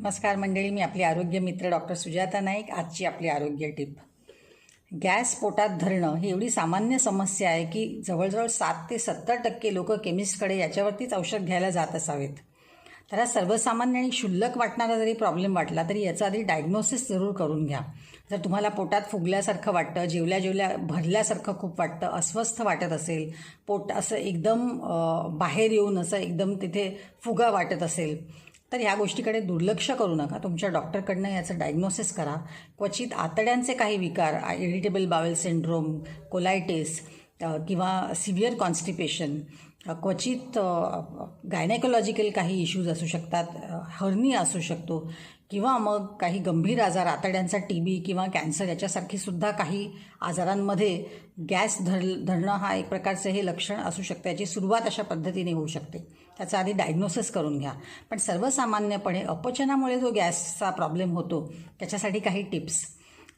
नमस्कार मंडळी मी आपली आरोग्य मित्र डॉक्टर सुजाता नाईक. आजची आपली आरोग्य टिप. गॅस पोटात धरणं ही एवढी सामान्य समस्या आहे की जवळजवळ सात ते सत्तर टक्के लोक केमिस्टकडे याच्यावरतीच औषध घ्यायला जात असावेत. तर हा सर्वसामान्य आणि क्षुल्लक वाटणारा जरी प्रॉब्लेम वाटला तरी याचा आधी डायग्नोसिस जरूर करून घ्या. जर तुम्हाला पोटात फुगल्यासारखं वाटतं जेवल्या जेवल्या भरल्यासारखं खूप वाटतं अस्वस्थ वाटत असेल पोट असं एकदम बाहेर येऊन असं एकदम तिथे फुगा वाटत असेल तर ह्या गोष्टीकडे दुर्लक्ष करू नका. तुमच्या डॉक्टरकडनं याचं डायग्नोसिस करा. क्वचित आतड्यांचे काही विकार इरिटेबल बावेल सिंड्रोम कोलायटिस किंवा सिव्हिअर कॉन्स्टिपेशन क्वचित गायनेकोलॉजिकल काही इश्यूज असू शकतात हर्नी असू शकतो किंवा मग काही गंभीर आजार आतड्यांचा टी बी किंवा कॅन्सर याच्यासारखी सुद्धा काही आजारांमध्ये गॅस धर धरणं हा एक प्रकारचं हे लक्षण असू शकतं. याची सुरुवात अशा पद्धतीने होऊ शकते. त्याचा आधी डायग्नोसिस करून घ्या. पण सर्वसामान्यपणे अपचनामुळे जो गॅसचा प्रॉब्लेम होतो त्याच्यासाठी काही टिप्स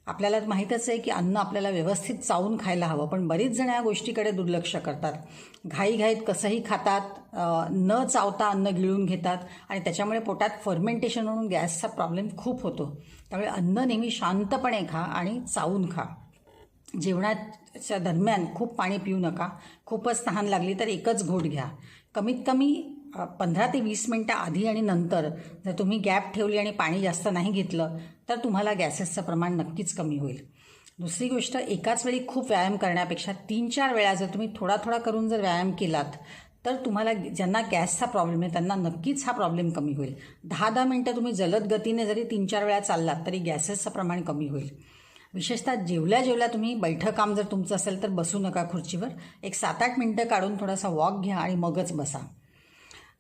आपल्याला माहीतच आहे की अन्न आपल्याला व्यवस्थित चावून खायला हवं पण बरीच जण या गोष्टीकडे दुर्लक्ष करतात. घाईघाईत कसंही खातात न चावता अन्न गिळून घेतात आणि त्याच्यामुळे पोटात फर्मेंटेशन म्हणून गॅसचा प्रॉब्लेम खूप होतो. त्यामुळे अन्न नेहमी शांतपणे खा आणि चावून खा. जेवणाच्या दरम्यान खूप पाणी पिऊ नका. खूपच तहान लागली तर एकच घोट घ्या. कमीत कमी पंधरा ते वीस मिनटं आधी आणि नंतर जर तुम्ही गॅप ठेवली आणि पाणी जास्त नाही घेतलं तर तुम्हाला गॅसेसचं प्रमाण नक्कीच कमी होईल. दुसरी गोष्ट एकाच वेळी खूप व्यायाम करण्यापेक्षा तीन चार वेळा जर तुम्ही थोडा थोडा करून जर व्यायाम केलात तर तुम्हाला ज्यांना गॅसचा प्रॉब्लेम आहे त्यांना नक्कीच हा प्रॉब्लेम कमी होईल. दहा दहा मिनटं तुम्ही जलद गतीने जरी तीन चार वेळा चाललात तरी गॅसेसचं प्रमाण कमी होईल. विशेषतः जेवल्या जेवल्या तुम्ही बैठं काम जर तुमचं असेल तर बसू नका खुर्चीवर. एक सात आठ मिनटं काढून थोडासा वॉक घ्या आणि मगच बसा.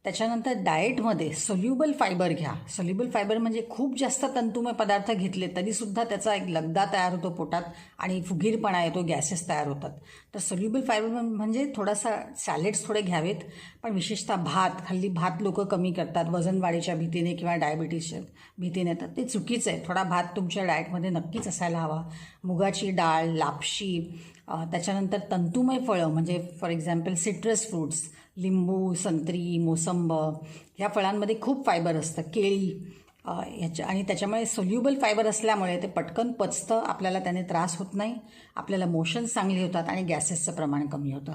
त्याच्यानंतर डाएटमध्ये सोल्युबल फायबर घ्या. सोल्युबल फायबर म्हणजे खूप जास्त तंतुमय पदार्थ घेतले तरीसुद्धा त्याचा एक लगदा तयार होतो पोटात आणि फुगीरपणा येतो गॅसेस तयार होतात. तर सोल्युबल फायबर म्हणजे थोडासा सॅलेड्स थोडे घ्यावेत पण विशेषतः भात हल्ली भात लोक कमी करतात वजन वाढीच्या भीतीने किंवा डायबिटीसच्या भीतीने. तर ते चुकीचं आहे. थोडा भात तुमच्या डाएटमध्ये नक्कीच असायला हवा. मुगाची डाळ लापशी त्याच्यानंतर तंतुमय फळं म्हणजे फॉर एक्झाम्पल सिट्रस फ्रूट्स लिंबू संत्री मोसंब ह्या फळांमध्ये खूप फायबर असतं. केळी ह्याच्या आणि त्याच्यामुळे सोल्युबल फायबर असल्यामुळे ते पटकन पचतं आपल्याला त्याने त्रास होत नाही आपल्याला मोशन्स चांगली होतात आणि गॅसेसचं प्रमाण कमी होतं.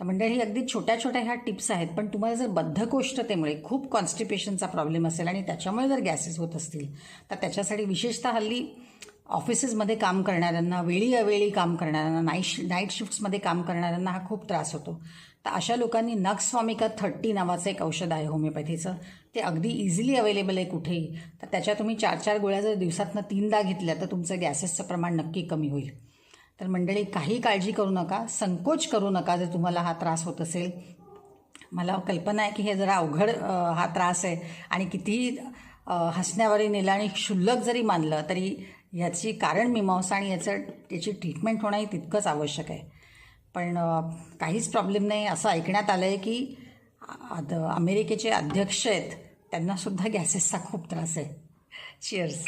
तर म्हणजे अगदी छोट्या छोट्या ह्या टिप्स आहेत पण तुम्हाला जर बद्धकोष्ठतेमुळे खूप कॉन्स्टिपेशनचा प्रॉब्लेम असेल आणि त्याच्यामुळे जर गॅसेस होत असतील तर त्याच्यासाठी विशेषतः हल्ली ऑफिसेसमध्ये काम करणाऱ्यांना वेळी अवेळी काम करणाऱ्यांना नाईट नाईट शिफ्ट्समध्ये काम करणाऱ्यांना हा खूप त्रास होतो. तर अशा लोकांनी नक्सवामिका थर्टी नावाचं एक औषध आहे होमिओपॅथीचं. ते अगदी इझिली अवेलेबल आहे कुठेही. तर त्याच्या तुम्ही चार चार गोळ्या जर दिवसातनं तीनदा घेतल्या तर तुमचं गॅसेसचं प्रमाण नक्की कमी होईल. तर मंडळी काही काळजी करू नका संकोच करू नका जर तुम्हाला हा त्रास होत असेल. मला कल्पना आहे की हे जरा अवघड हा त्रास आहे आणि कितीही हसण्यावरी नेलं आणि क्षुल्लक जरी मानलं तरी याची कारण मीमांसा आणि याचं त्याची ट्रीटमेंट होणं हे तितकंच आवश्यक आहे. पण काहीच प्रॉब्लेम नाही. असं ऐकण्यात आलं आहे की आद अमेरिकेचे अध्यक्ष आहेत. त्यांनासुद्धा गॅसेसचा खूप त्रास आहे. चिअर्स